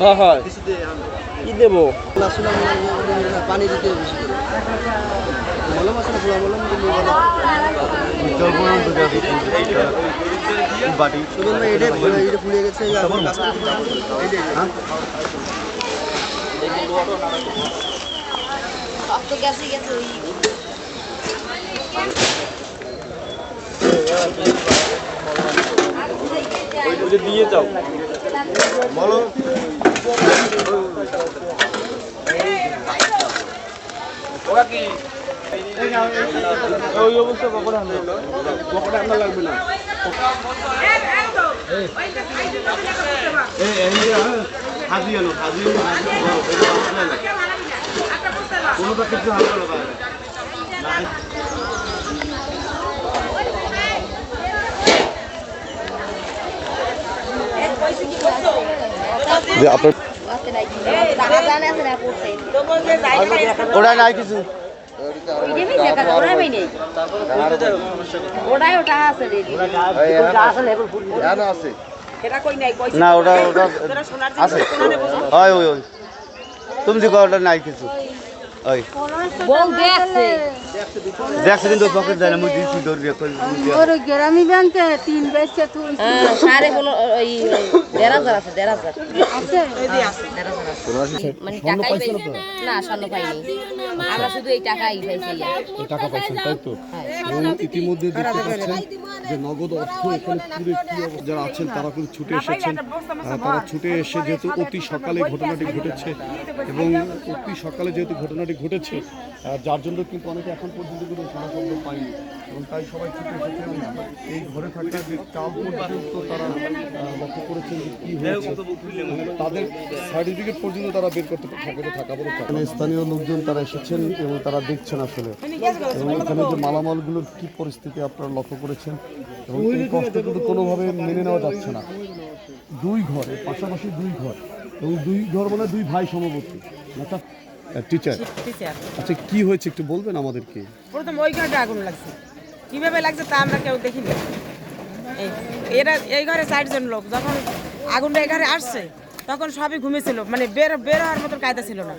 হ্যাঁ হয়। কি দেবো? পানি দিতে মলম আছে না মলম বাটি এটা ফুলে গেছে। তো গেছে গেছে ওই যে দিয়ে যাও। মলম ওই অবস্থা কখন আনবে কখন আনা লাগবে না? হাজি আলো হাজি কোনোটা কিছু হাজি আলো যে আপনার ওটা নাই কিছু। রে। আছে না ওটা ওটা আছে। ওই ওই তুমি যে ওটা নাই কিছু। ওই। বউ দেখছে দেখছ কিন্তু পকেট যায় না মুই দিচ্ছি দৌড় বিয়ে করে ওর গ্রামী ব্যাংকে তিন বেচে তুই হ্যাঁ সাড়ে বলো ওই দেড় হাজার আছে দেড় হাজার। আছে? মানে টাকাই পাইছি। না স্বর্ণ পাইনি। আমরা শুধু এই টাকাই পাইছি। টাকা পাইছেন তাই তো? এবং ইতিমধ্যে দেখতে পাচ্ছেন যে নগদ অর্থ এখানে পুরো কি যারা আছেন তারা কিন্তু ছুটে এসেছেন। তারা ছুটে এসে যেহেতু অতি সকালে ঘটনাটি ঘটেছে এবং অতি সকালে যেহেতু ঘটনাটি ঘটেছে। যার জন্য কিন্তু অনেকে এখন পর্যন্ত কোনো সারা পায়নি। এবং তাই সবাই ছুটে এসেছেন এই ঘরে থাকা যে চাল পর্যন্ত তারা লক্ষ্য করেছেন যে কি হয়েছে তাদের সার্টিফিকেট পর্যন্ত তারা বের করতে থাকে, থাকা বলে এখানে স্থানীয় লোকজন তারা এসেছেন এবং তারা দেখছেন আসলে। এবং এখানে যে মালামালগুলোর কি পরিস্থিতি আপনারা লক্ষ্য করেছেন এবং এই কষ্ট কিন্তু কোনোভাবে মেনে নেওয়া যাচ্ছে না। দুই ঘরে, পাশাপাশি দুই ঘর, এবং দুই ঘর মানে দুই ভাই সমবর্তী। টিচার আচ্ছা কি হয়েছে একটু বলবেন আমাদেরকে? প্রথম ওই ঘরটা আগুন লাগছে। কীভাবে লাগছে তা আমরা কেউ দেখিনি। এরা এই ঘরে চারজন লোক যখন আগুনটা এই ঘরে আসছে তখন সবই ঘুমেছিল মানে বের বের হওয়ার মতন কায়দা ছিল না।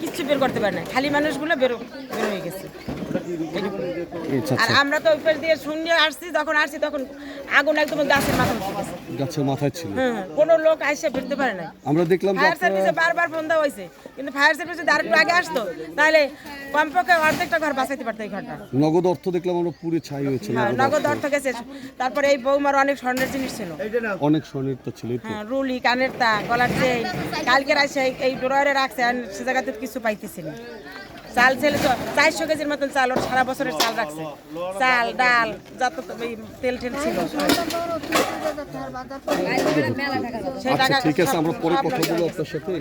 কিচ্ছু বের করতে পারে না খালি মানুষগুলো বের বের হয়ে গেছে। আর আমরা তো উপর দিয়ে শূন্য আসছি যখন আসছি তখন আগুন একদম গাছের মাথা উঠে গেছে। গাছের মাথায় ছিল। হ্যাঁ কোনো লোক আসে ফিরতে পারে না আমরা দেখলাম ফায়ার সার্ভিসে বারবার ফোন দেওয়া হয়েছে কিন্তু ফায়ার সার্ভিস যদি আরেকটু আগে আসতো তাহলে কমপক্ষে অর্ধেকটা ঘর বাঁচাইতে পারতো এই ঘরটা। নগদ অর্থ দেখলাম আমরা পুরে ছাই হয়েছে হ্যাঁ নগদ অর্থ। গেছে। তারপরে এই বৌমার অনেক স্বর্ণের জিনিস ছিল। অনেক স্বর্ণের তো ছিল। হ্যাঁ রুলি কানের তা গলার চেন কালকে আসে এই- ড্রয়ারে রাখছে সে জায়গাতে কিছু পাইতেছি না। চাল ছেলে তো চারশো কেজির মতন চাল, ওর সারা বছরের চাল রাখছে। চাল, ডাল, যত তেল টেল ছিল। সেই আচ্ছা টাকা ঠিক আছে, আমরা পরে কথা বলব আপনার সাথে।